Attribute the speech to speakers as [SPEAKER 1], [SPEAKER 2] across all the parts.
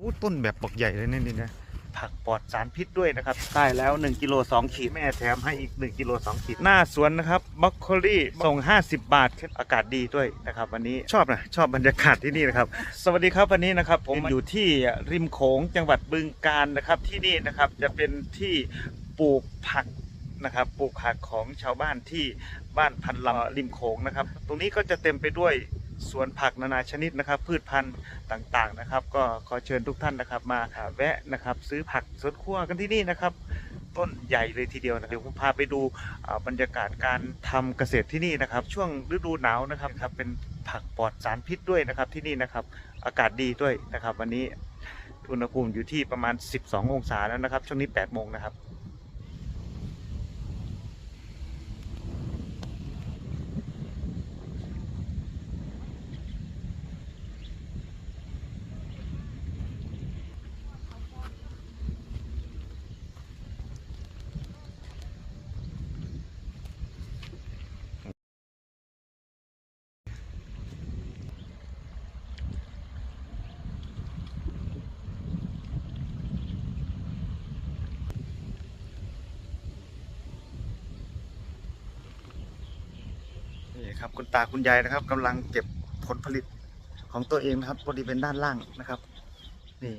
[SPEAKER 1] อู้ต้นแบบปอกใหญ่เลยเนี่ยนี่นะผักปลอดสารพิษด้วยนะครับได้แล้ว1กิโล2ขีดแม่แถมให้อีก1กิโล2ขีดหน้าสวนนะครับบรอกโคลีส่ง 50 บาทอากาศดีด้วยนะครับ วันนี้ชอบนะชอบบรรยากาศที่นี่นะครับ สวัสดีครับวันนี้นะครับ ผมอยู่ที่ริมโขงจังหวัดบึงกาฬนะครับที่นี่นะครับจะเป็นที่ปลูกผักนะครับปลูกผักของชาวบ้านที่บ้านพันลำริมโขงนะครับ ตรงนี้ก็จะเต็มไปด้วย สวนผักนานาชนิดนะครับ พืชพันธุ์ต่างๆนะครับ ก็ขอเชิญทุกท่านนะครับมาแวะนะครับ ซื้อผักสวนครัวกันที่นี่นะครับ ต้นใหญ่เลยทีเดียวนะเดี๋ยวผมพาไปดูบรรยากาศการทำเกษตรที่นี่นะครับ ช่วงฤดูหนาวนะครับครับเป็นผักปลอดสารพิษด้วยนะครับที่นี่นะครับ อากาศดีด้วยนะครับ วันนี้อุณหภูมิอยู่ที่ประมาณ 12 องศาแล้วนะครับ ช่วงนี้ 8 โมงนะครับ นี่ครับคุณตาคุณยายนะครับกำลังเก็บผลผลิตของตัวเองนะครับพอดีเป็นด้านล่างนะครับ นี่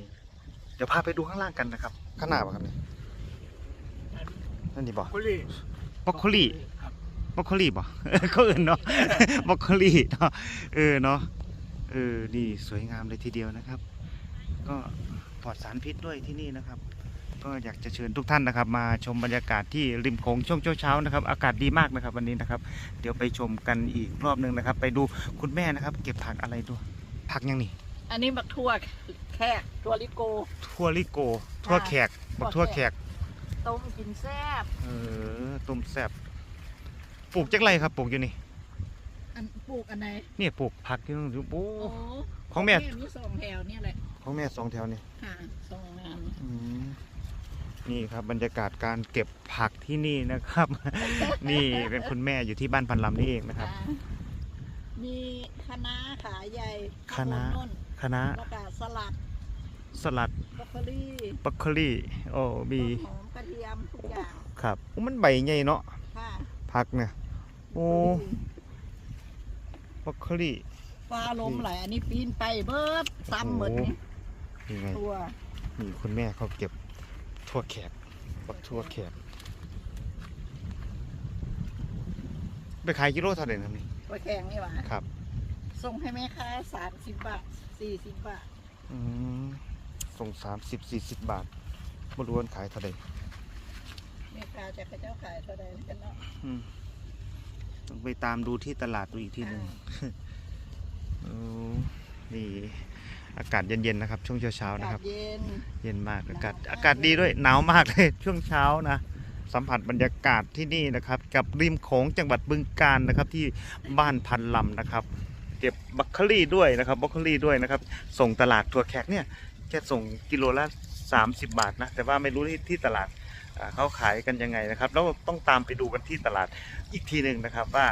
[SPEAKER 1] เดี๋ยวพาไปดูข้างล่างกันนะครับ ข้างหน้าป่ะครับนี่นั่นดีบอก
[SPEAKER 2] กุลี
[SPEAKER 1] บรอกโคลีบรอกโคลีบ่เขาเอื่นเนาะบรอกโคลีเนาะเออเนาะเออนี่สวยงามเลยทีเดียวนะครับ ก็ปลอดสารพิษด้วยที่นี่นะครับ ก็อยากจะเชิญทุกท่านนะครับ มาชมบรรยากาศที่ริมโขงช่วงเช้าๆนะครับ อากาศดีมากนะครับวันนี้นะครับ เดี๋ยวไปชมกันอีกรอบหนึ่งนะครับ ไปดูคุณแม่นะครับ เก็บผักอะไรด้วยผักยังนี่
[SPEAKER 3] อันนี้บักทั่วแขกทั่วลิโก
[SPEAKER 1] ทั่วลิโกทั่วแขกบักทั่วแขก
[SPEAKER 3] ต้มกินแซ่บ
[SPEAKER 1] เออต้มแซ่บปลูกจักไรครับปลูกอยู่นี่
[SPEAKER 3] อันปลูกอันไหน
[SPEAKER 1] เนี่ยปลูกผักที่ต้องอยู่โอ้
[SPEAKER 3] โอ้
[SPEAKER 1] ของแม่
[SPEAKER 3] มีสองแถวเนี่ยแหละ
[SPEAKER 1] ของแม่สองแถวนี่
[SPEAKER 3] ค่ะสองงาน
[SPEAKER 1] อืม นี่ครับบรรยากาศการเก็บผักที่นี่นะครับ นี่เป็นคุณแม่อยู่ที่บ้านพันลำนี่เองนะครับ
[SPEAKER 3] ค่ะมีคะน้าขาใหญ่
[SPEAKER 1] คะน้า
[SPEAKER 3] ข้วโพดนุ่น
[SPEAKER 1] คณะ
[SPEAKER 3] แล้วก็สลัด
[SPEAKER 1] สลัด
[SPEAKER 3] บรอกโคลี
[SPEAKER 1] บรอกโคลีโอ้มี
[SPEAKER 3] ต้นหอมกระเทียมทุกอย่าง
[SPEAKER 1] ครับโอ้มันใบใหญ่เนาะ
[SPEAKER 3] ค่ะ
[SPEAKER 1] ผักเนี่ยโอ้บรอกโคลี
[SPEAKER 3] ฟ้าลมไหลอันนี้ปีนไปเบิดซ้ำหมดนี่
[SPEAKER 1] นี่ไง
[SPEAKER 3] ตัว
[SPEAKER 1] นี่คุณแม่เขาเก็บ ทั่วแขกบักทั่วแขกไปขายกิโลเท่าไหร่ครับนี่
[SPEAKER 3] ตัวแข็งนี่หว่า
[SPEAKER 1] ครับ
[SPEAKER 3] ส่งให้แม่ค้าสามสิบบาทสี่สิบบาท
[SPEAKER 1] อืมส่งสามสิบสี่สิบบาทไม่รู้ว่าขายเท่าไหร่
[SPEAKER 3] แม่ค้าจะกระเจ้าขายเท่าใดกันเนาะ
[SPEAKER 1] อืมต้องไปตามดูที่ตลาดดูอีกทีหนึ่งโอ้นี่ อากาศเย็นๆนะครับ ช่วงเช้าๆ
[SPEAKER 3] อา
[SPEAKER 1] นะ
[SPEAKER 3] กา
[SPEAKER 1] ครั
[SPEAKER 3] ศ
[SPEAKER 1] บ
[SPEAKER 3] เย็น
[SPEAKER 1] เย็นมากอากาศ
[SPEAKER 3] หนาวมาก
[SPEAKER 1] อากาศดีด้วยหนาวมากเลยช่วงเช้านะ สัมผัสบรรยากาศที่นี่นะครับ กับริมโขงจังหวัดบึงกาฬนะครับที่บ้านพันลำนะครับ เก็บบัคเคอรี่ด้วยนะครับบัคเคอรี่ด้วยนะครับ ส่งตลาดถั่วแขกเนี่ยแค่ส่งกิโลละ30 บาทนะแต่ว่าไม่รู้ที่ที่ตลาดอ่าเขาขายกันยังไงนะครับแล้วต้องตามไปดูกันที่ตลาดอีกทีหนึ่งนะครับว่า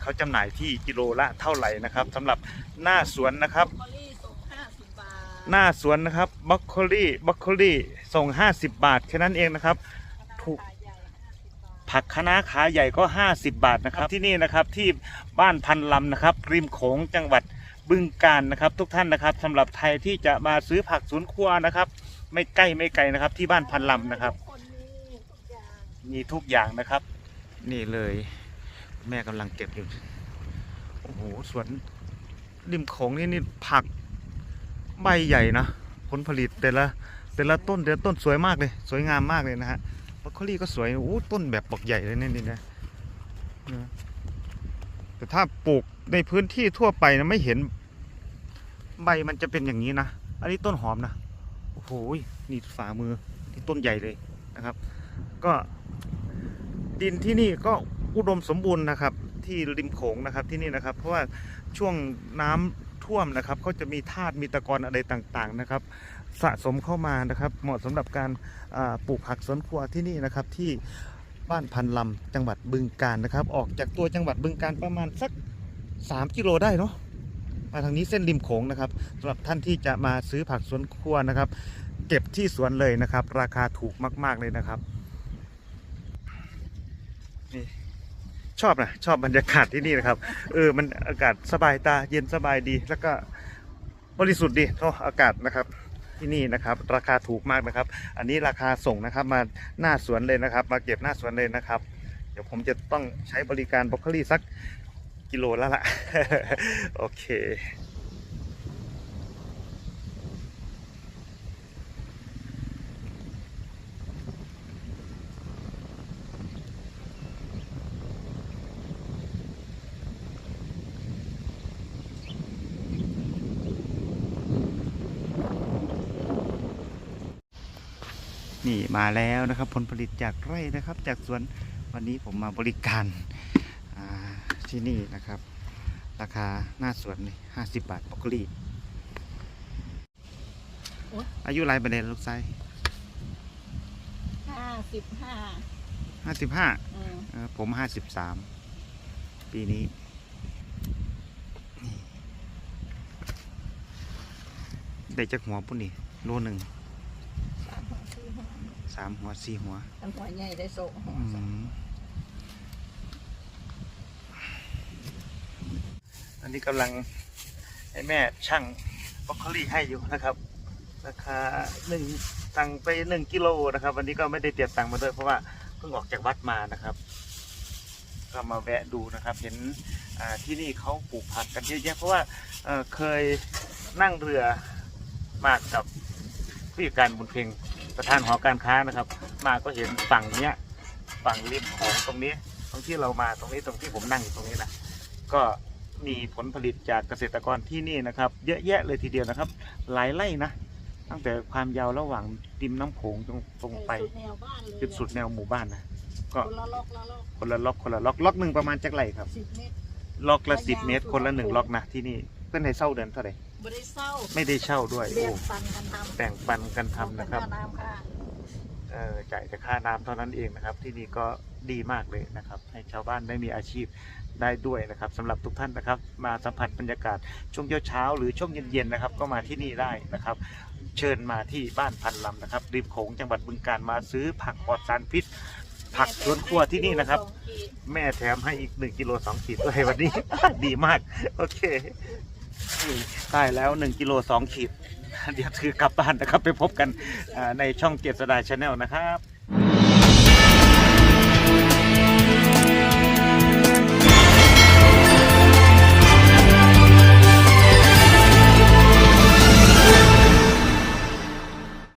[SPEAKER 1] เขาจำหน่ายที่กิโลละเท่าไหร่นะครับสำหรับหน้าสวนนะครับ
[SPEAKER 3] ห
[SPEAKER 1] น้าสวนนะครับบัคโคลี่บัคโคลี่ส่ง 50 บาทแค่นั้นเองนะครับ ถูกผักคะน้าขาใหญ่ก็ 50 บาทนะครับ ที่นี่นะครับที่บ้านพันลำนะครับริมโขงจังหวัดบึงกาฬนะครับ ทุกท่านนะครับสำหรับใครที่จะมาซื้อผักสวนครัวนะครับ ไม่ใกล้ไม่ไกลนะครับ ที่บ้านพันลำนะครับ มีทุกอย่างนะครับ นี่เลยแม่กำลังเก็บอยู่โอ้โหสวนริมโขงนี่นี่ผัก ใบใหญ่นะผลผลิตแต่ละแต่ละต้นแต่ละต้นสวยมากเลย สวยงามมากเลยนะฮะบรอกโคลี่ก็สวยโอ้ต้นแบบบักใหญ่เลยเนี่ยนี่นะแต่ถ้าปลูกในพื้นที่ทั่วไปนะไม่เห็น ใบมันจะเป็นอย่างนี้นะอันนี้ต้นหอมนะโอ้โหนี่ฝ่ามือนี่ต้นใหญ่เลยนะครับ ก็ดินที่นี่ก็อุดมสมบูรณ์นะครับ ที่ริมโขงนะครับที่นี่นะครับ เพราะว่าช่วงน้ำ ท่วมนะครับเขาจะมีธาตุมีตะกอนอะไรต่างๆนะครับ สะสมเข้ามานะครับ เหมาะสำหรับการปลูกผักสวนครัวที่นี่นะครับที่บ้านพันลำจังหวัดบึงกาฬนะครับ ออกจากตัวจังหวัดบึงกาฬประมาณสัก 3 กิโลได้เนาะมาทางนี้เส้นริมโขงนะครับสำหรับท่านที่จะมาซื้อผักสวนครัวนะครับ เก็บที่สวนเลยนะครับ ราคาถูกมาก ๆเลยนะครับนี่ ชอบนะชอบบรรยากาศที่นี่นะครับ เออมันอากาศสบายตาเย็นสบายดี แล้วก็บริสุทธิ์ดีโอ้อากาศนะครับที่นี่นะครับ ราคาถูกมากนะครับ อันนี้ราคาส่งนะครับมาหน้าสวนเลยนะครับ มาเก็บหน้าสวนเลยนะครับ เดี๋ยวผมจะต้องใช้บริการบรอกโคลีสักกิโลแล้วล่ะ โอเค นี่มาแล้วนะครับ ผลผลิตจากไร่นะครับ จากสวนวันนี้ผมมาบริการอ่าที่นี่นะครับ ราคาหน้าสวนนี่ห้าสิบบาทบรอกโคลีอายุไรประเด็นลูกไซ
[SPEAKER 3] ห้าสิบห้า
[SPEAKER 1] ห้าสิบห้า
[SPEAKER 3] อืม
[SPEAKER 1] ผมห้าสิบสามปีนี้นี่ได้จากหัวปุ่นนี่โลหนึ่ง
[SPEAKER 3] สามหัวสี่หัว
[SPEAKER 1] สามหัวสี่หัว
[SPEAKER 3] อันหัวใหญ่ได้ส่งหัว
[SPEAKER 1] อืมอันนี้กำลังให้แม่ช่างบรอกโคลีให้อยู่นะครับ ราคาหนึ่งสั่งไปหนึ่งกิโลนะครับ วันนี้ก็ไม่ได้เตรียมตังค์มาด้วยเพราะว่าเพิ่งออกจากวัดมานะครับ ก็มาแวะดูนะครับ เห็นอ่าที่นี่เขาปลูกผักกันเยอะแยะเพราะว่าเอ่อเคยนั่งเรือมากับผู้จัดการบุญเพ็ง ประธานหอการค้านะครับ มาก็เห็นฝั่งเนี้ยฝั่งริมโขงตรงนี้ ตรงที่เรามาตรงนี้ตรงที่ผมนั่งอยู่ตรงนี้นะก็มีผลผลิตจากเกษตรกรที่นี่นะครับ เยอะแยะเลยทีเดียวนะครับ หลายไร่นะ ตั้งแต่ความยาวระหว่างริมน้ำโขงตรงตรงไป
[SPEAKER 3] สุดแนวบ้านเลย
[SPEAKER 1] จนสุดแนวหมู่บ้านนะก็
[SPEAKER 3] คนละล็อกละล็อก
[SPEAKER 1] คนละล็อกคนละล็อกล็อกหนึ่งประมาณจักไรครับ
[SPEAKER 3] สิบเมตร
[SPEAKER 1] ล็อกละสิบเมตร คนละหนึ่งล็อกนะที่นี่เพื่อนให้เช่าเดือนเท่าไหร่
[SPEAKER 3] บริเศร้า
[SPEAKER 1] ไม่ได้เช่าด้วย
[SPEAKER 3] เรีย
[SPEAKER 1] โอ้
[SPEAKER 3] กปันกันทำ
[SPEAKER 1] แบ่งปันกันทำนะครับ
[SPEAKER 3] ขอเป็น้ำค่ะ
[SPEAKER 1] เออจ่ายแต่ค่าน้ำเท่านั้นเองนะครับ ที่นี่ก็ดีมากเลยนะครับ ให้ชาวบ้านได้มีอาชีพได้ด้วยนะครับสำหรับทุกท่านนะครับ มาสัมผัสบรรยากาศช่วงเช้าๆหรือช่วงเย็นๆนะครับ ก็มาที่นี่ได้นะครับ เชิญมาที่บ้านพันลำนะครับริมโขงจังหวัดบึงการมาซื้อผักปลอดสารพิษ ผักสวนครัวที่นี่นะครับ แม่แถมให้อีก 1กิโล2ขีดด้วยวันนี้ ดีมาก โอเคนี่ ได้แล้ว 1กิโล2ขีด เดี๋ยวถือกลับบ้านนะครับ ไปพบกันในช่องเจษดาชาแนลนะครับ